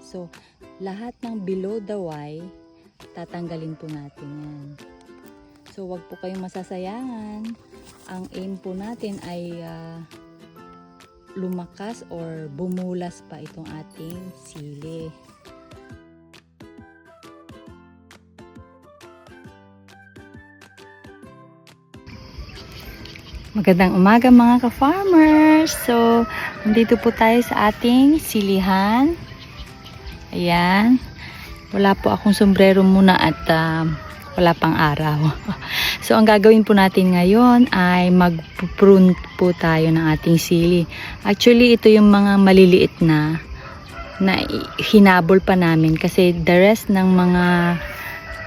So, lahat ng below the Y, tatanggalin po natin yan. So, wag po kayong masasayangan. Ang aim po natin ay ah, lumakas or bumulas pa itong ating sili. Magandang umaga mga ka-farmers! So, nandito po tayo sa ating silihan. Ayan. Wala po akong sombrero muna at um, wala pang araw. so, ang gagawin po natin ngayon ay mag-prune po tayo ng ating sili. Actually, ito yung mga maliliit na na hinabol pa namin kasi the rest ng mga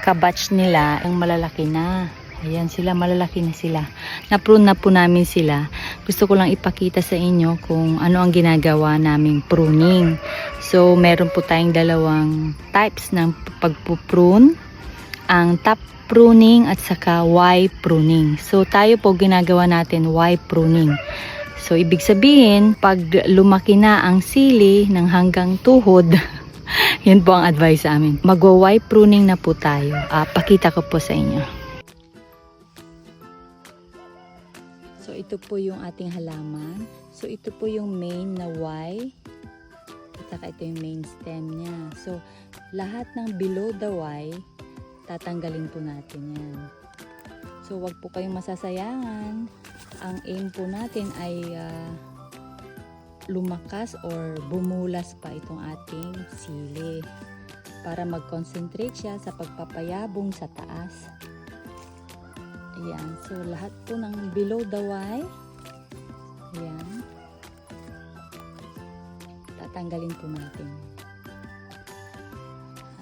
kabatch nila ang malalaki na. Ayan sila, malalaki na sila. Na-prune na po namin sila. Gusto ko lang ipakita sa inyo kung ano ang ginagawa naming pruning. So, meron po tayong dalawang types ng pagpuprune. Ang top pruning at saka Y pruning. So, tayo po ginagawa natin Y pruning. So, ibig sabihin, pag lumaki na ang sili ng hanggang tuhod, yun po ang advice sa amin. Magwa-Y pruning na po tayo. Ah, pakita ko po sa inyo. Ito po yung ating halaman. So, ito po yung main na Y. At saka ito yung main stem niya. So, lahat ng below the Y, tatanggalin po natin yan. So, wag po kayong masasayangan. Ang aim po natin ay ah, lumakas or bumulas pa itong ating sili para mag-concentrate siya sa pagpapayabong sa taas. Ayan. So, lahat po ng below the Y. Ayan. Tatanggalin po natin.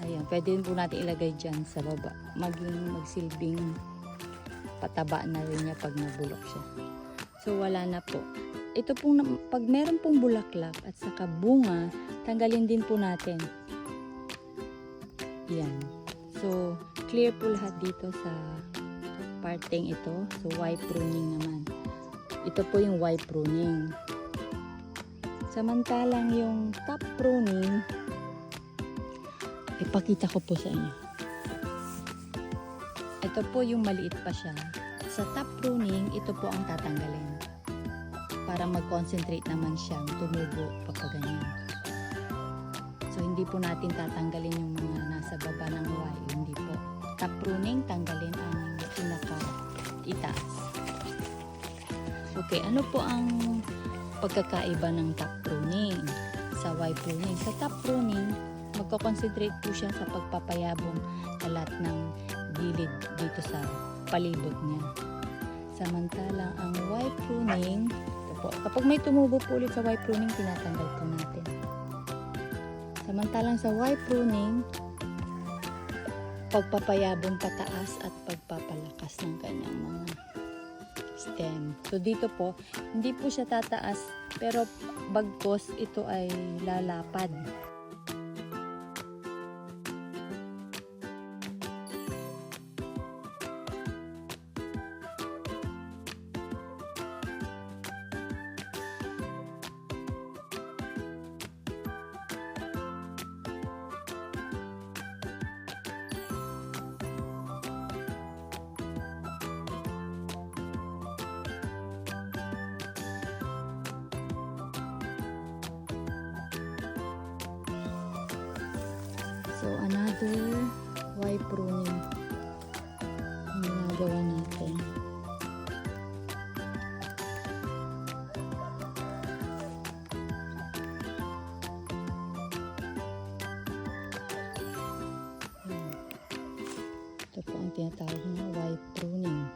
Ayan. Pwede rin po natin ilagay dyan sa baba. Maging magsilbing pataba na rin niya pag nabulok siya. So, wala na po. Ito pong, pag meron pong bulaklak at saka bunga, tanggalin din po natin. Yan. So, clear po lahat dito sa parteng ito. So, Y pruning naman. Ito po yung Y pruning. Samantalang yung top pruning, ipakita ko po sa inyo. Ito po yung maliit pa siya. Sa top pruning, ito po ang tatanggalin. Para mag-concentrate naman siyang tumubo pagka ganyan. So, hindi po natin tatanggalin yung mga nasa baba ng Y. Hindi po. Top pruning, tanggalin ang pinaka itaas. Okay, ano po ang pagkakaiba ng top pruning sa Y pruning? Sa top pruning, magko-concentrate po siya sa pagpapayabong sa lahat ng gilid dito sa palibot niya. Samantalang ang Y pruning, po, kapag may tumubo po ulit sa Y pruning, tinatanggal po natin. Samantalang sa Y pruning, pagpapayabong pataas at pagpapalakas ng kanyang mga stem. So dito po, hindi po siya tataas pero bagkos ito ay lalapad. So another Y pruning ang ginagawa natin. Ito po ang tinatawag na Y pruning.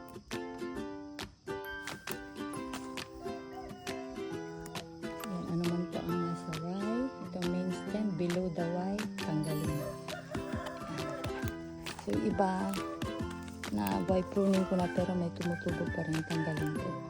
Yan, ano man po ang nasa Y, itong main stem, below the Y, yung iba na Y pruning ko na pero may tumutubo pa rin tanggalin ko.